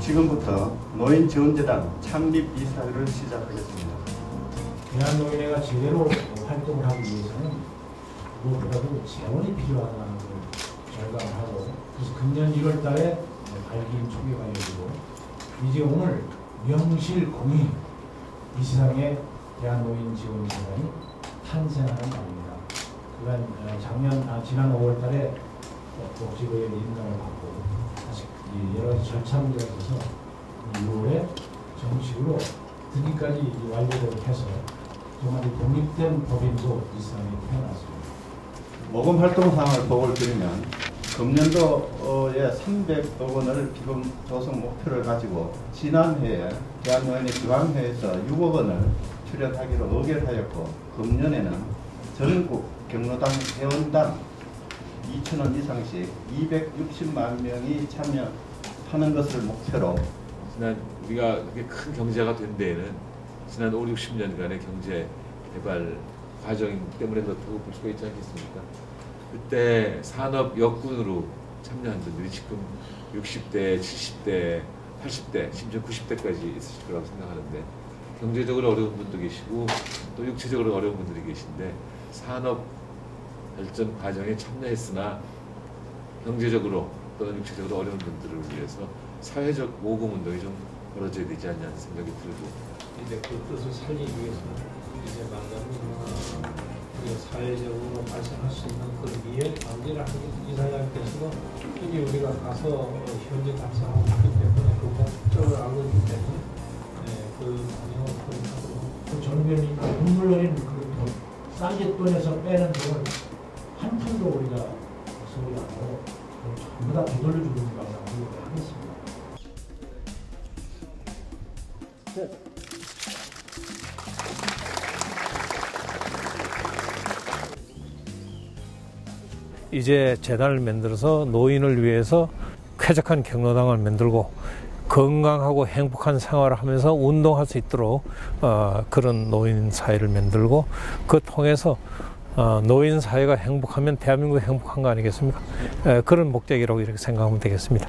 지금부터 노인 지원재단 창립 이사를 시작하겠습니다. 대한노인회가 제대로 활동을 하기 위해서는 무엇보다도 재원이 필요하다는 걸 절감을 하고 그래서 금년 1월 달에 발기인 초기가 열리고 이제 오늘 명실공히 이 세상에 대한노인 지원재단이 탄생하는 날입니다. 그간 어, 작년 아, 지난 5월 달에 복지부의 인정을 받고 있어서 6월에 정식으로 등기까지 이 완료를 해서 정말 이 독립된 법인도 이 세상에 태어났습니다. 모금 활동 상황을 보고를 드리면 금년도에 300억 원을 기금 조성 목표를 가지고 지난해에 대한노인의 기왕회에서 6억 원을 출연하기로 의결하였고 금년에는 전국 경로당 회원당 2천 원 이상씩 260만 명이 참여 하는 것을 목표로 지난 우리가 그렇게 큰 경제가 된 데에는 지난 5, 60년간의 경제 개발 과정 때문에 그렇다고 볼 수가 있지 않겠습니까? 그때 산업 역군으로 참여한 분들이 지금 60대, 70대, 80대, 심지어 90대까지 있으실 거라고 생각하는데 경제적으로 어려운 분도 계시고 또 육체적으로 어려운 분들이 계신데 산업 발전 과정에 참여했으나 경제적으로 또는 육체적으로 어려운 분들을 위해서 사회적 모금 운동이 좀 벌어져야 되지 않냐 는 생각이 들고. 이제 그 뜻을 살리기 위해서는 이제 만나면 우리가 사회적으로 발생할 수 있는 그 미래 관계를 하기 이사장께서는 이미 우리가 가서 현재 달성하고 있기 때문에 그 목적을 알고 있기 때문에 네, 그 방향을 포인트하고 그 전변이 눈물 흘린 그 쌍짓돈에서 빼는 돈을 한 푼도 우리가 소리 안 하고 전부 다 되돌려주는 방향으로 하겠습니다. 이제 재단을 만들어서 노인을 위해서 쾌적한 경로당을 만들고 건강하고 행복한 생활을 하면서 운동할 수 있도록 어, 그런 노인 사회를 만들고 그 통해서 어, 노인 사회가 행복하면 대한민국이 행복한 거 아니겠습니까? 에, 그런 목적이라고 이렇게 생각하면 되겠습니다.